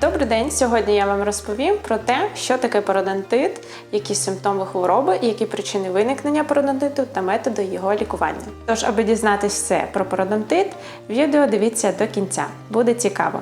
Добрий день! Сьогодні я вам розповім про те, що таке пародонтит, які симптоми хвороби, які причини виникнення пародонтиту та методи його лікування. Тож, аби дізнатись все про пародонтит, відео дивіться до кінця. Буде цікаво.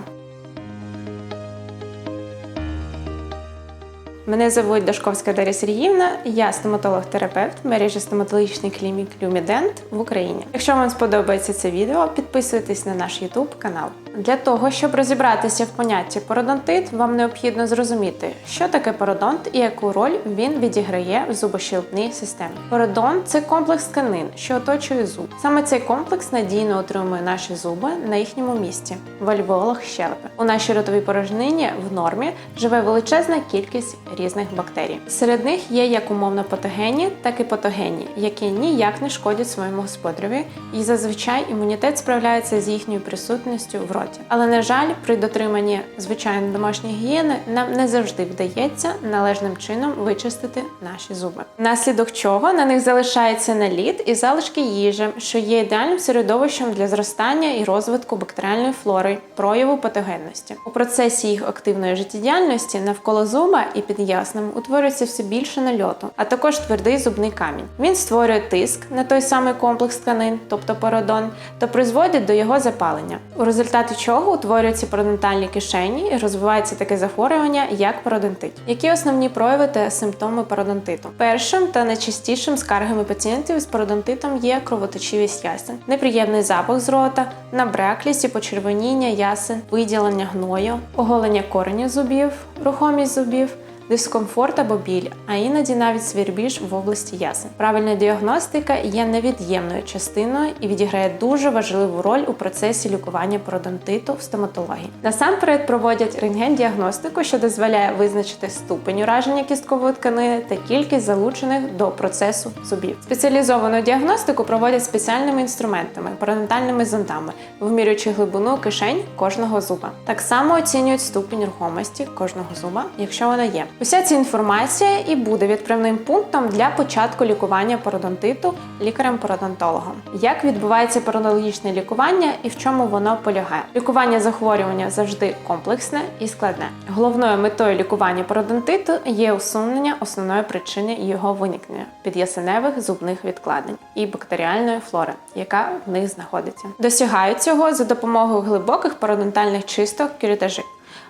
Мене звуть Дашковська Дар'я Сергіївна, я стоматолог-терапевт мережі стоматологічних клінік Люмідент в Україні. Якщо вам сподобається це відео, підписуйтесь на наш YouTube канал. Для того, щоб розібратися в понятті пародонтит, вам необхідно зрозуміти, що таке пародонт і яку роль він відіграє в зубощелепній системі. Пародонт це комплекс тканин, що оточує зуб. Саме цей комплекс надійно утримує наші зуби на їхньому місці в альвеолах щелепи. У нашій ротовій порожнині в нормі живе величезна кількість різних бактерій. Серед них є як умовно патогенні, так і патогенні, які ніяк не шкодять своєму господареві, і зазвичай імунітет справляється з їхньою присутністю в роті. Але на жаль, при дотриманні звичайної домашньої гігієни нам не завжди вдається належним чином вичистити наші зуби. Внаслідок чого на них залишається наліт і залишки їжі, що є ідеальним середовищем для зростання і розвитку бактеріальної флори, прояву патогенності. У процесі їх активної життєдіяльності навколо зуба і під ясним утворюється все більше нальоту, а також твердий зубний камінь. Він створює тиск на той самий комплекс тканин, тобто пародон, та призводить до його запалення, у результаті чого утворюються пародонтальні кишені і розвивається таке захворювання, як пародонтит. Які основні прояви та симптоми пародонтиту? Першим та найчастішим скаргами пацієнтів з пародонтитом є кровоточивість ясен, неприємний запах з рота, набряклість і почервоніння ясен, виділення гною, оголення коренів зубів, рухомість зубів. Дискомфорт або біль, а іноді навіть свірбіж в області ясен. Правильна діагностика є невід'ємною частиною і відіграє дуже важливу роль у процесі лікування пародонтиту в стоматології. Насамперед проводять рентген-діагностику, що дозволяє визначити ступень ураження кісткової тканини та кількість залучених до процесу зубів. Спеціалізовану діагностику проводять спеціальними інструментами, парадонтальними зондами, вимірюючи глибину кишень кожного зуба. Так само оцінюють ступінь рухомості кожного зуба, якщо вона є. Уся ця інформація і буде відправним пунктом для початку лікування пародонтиту лікарем-пародонтологом. Як відбувається пародонтологічне лікування і в чому воно полягає? Лікування захворювання завжди комплексне і складне. Головною метою лікування пародонтиту є усунення основної причини його виникнення під'ясеневих зубних відкладень і бактеріальної флори, яка в них знаходиться. Досягають цього за допомогою глибоких пародонтальних чисток кюрітажів.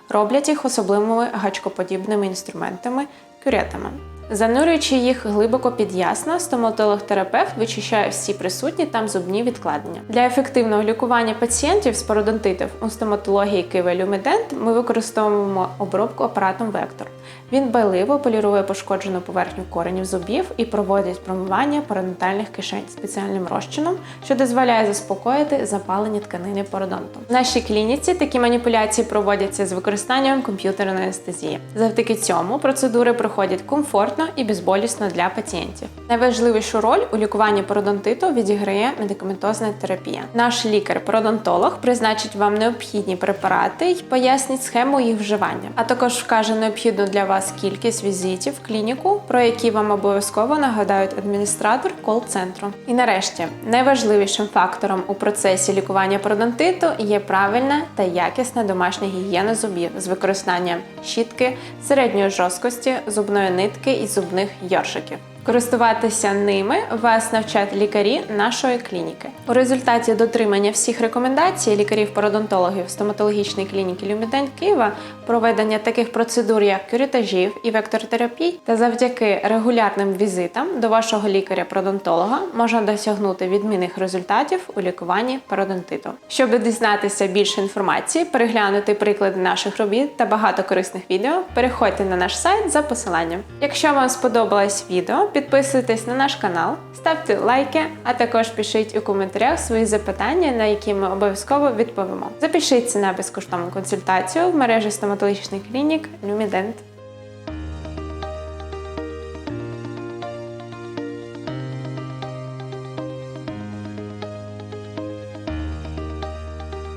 Роблять їх особливими гачкоподібними інструментами кюретами. Занурюючи їх глибоко під ясно, стоматолог-терапевт вичищає всі присутні там зубні відкладення. Для ефективного лікування пацієнтів з пародонтитів у стоматології Києва Люмідент ми використовуємо обробку апаратом Вектор. Він байливо полірує пошкоджену поверхню коренів зубів і проводить промивання пародонтальних кишень спеціальним розчином, що дозволяє заспокоїти запалені тканини пародонту. В нашій клініці такі маніпуляції проводяться з використанням комп'ютерної анестезії. Завдяки цьому процедури проходять комфортно і безболісно для пацієнтів. Найважливішу роль у лікуванні пародонтиту відіграє медикаментозна терапія. Наш лікар-пародонтолог призначить вам необхідні препарати і пояснить схему їх вживання, а також вкаже необхідну для вас кількість візитів в клініку, про які вам обов'язково нагадають адміністратор кол-центру. І нарешті найважливішим фактором у процесі лікування пародонтиту є правильна та якісна домашня гігієна зубів з використанням щітки, середньої жорсткості, зубної нитки і зубних йоршиків. Користуватися ними вас навчать лікарі нашої клініки. У результаті дотримання всіх рекомендацій лікарів-пародонтологів стоматологічної клініки Люмідент Києва, проведення таких процедур, як кюрітажів і вектортерапій, та завдяки регулярним візитам до вашого лікаря-пародонтолога можна досягнути відмінних результатів у лікуванні пародонтиту. Щоб дізнатися більше інформації, переглянути приклади наших робіт та багато корисних відео, переходьте на наш сайт за посиланням. Якщо вам сподобалось відео, підписуйтесь на наш канал, ставте лайки, а також пишіть у коментарях свої запитання, на які ми обов'язково відповімо. Запишіться на безкоштовну консультацію в мережі стоматологічних клінік Люмідент.